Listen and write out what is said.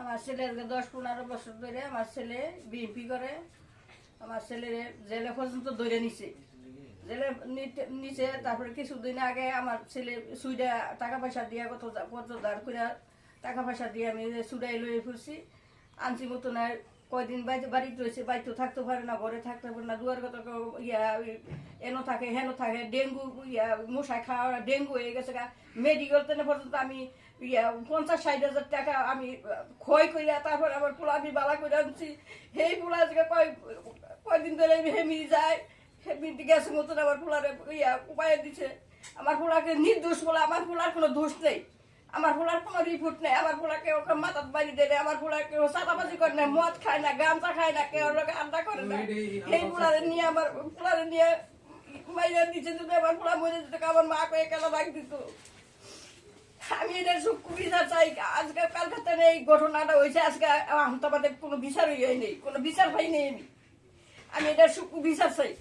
আমার ছেলে আজকে দশ পনেরো বছর ধরে আমার ছেলে বিএনপি করে, আমার ছেলে জেলে পর্যন্ত ধরে নিছে। জেলে নিচে তারপরে কিছুদিন আগে আমার ছেলে সুইডা টাকা পয়সা দিয়ে কত কত দাঁড় করে টাকা পয়সা দিয়ে আমি সুইডাই লয়ে ফুরছি। আনছি মতন আর কয়দিন বাড়িতে বাড়িতে রয়েছে বাড়িতে থাকতে পারে না, ঘরে থাকতে পারে না, দুয়ার কত ইয়া, এনো থাকে, হেন থাকে, ডেঙ্গু ইয়া মশাই খাওয়া, ডেঙ্গু হয়ে গেছে গা। মেডিকেল তেনে পর্যন্ত আমি ইয়া, পঞ্চাশ, ষাট হাজার টাকা আমি, ক্ষয় করিয়া তারপর আমার পোলা আমি বালা করে আনছি। সেই পোলা আজকে কয়, কয়দিন ধরে হেমি যায়, হেমি গেছে মতন আমার পোলারে ইয়া, উপায় দিছে। আমার পোলাকে নির্দোষ বলে, আমার পোলার কোনো দোষ নেই। আমার ভোলার কোনো রিপোর্ট নেই আমার ভোলা কেউ মাথার বাড়ি দেবে আমার ভোলাকে ও সাদাবাজি করে নেয় মদ খায় না গামছা খায় না কেউ লোকে আড্ডা করে না। এই ভোলারে নিয়ে আমার ভোলারে নিয়ে মাইয়া দিচ্ছে যদি আমার ভোলা মরে যেত আমার মা কয়ে কেন রাখ দিত? আমি এটা সুখ বিচার চাই আজকে কালকাতা এই ঘটনাটা হয়েছে আজকে আহমদাবাদের কোনো বিচারই হয়নি কোনো বিচার পাইনি আমি। আমি এটা সুখ বিচার চাই।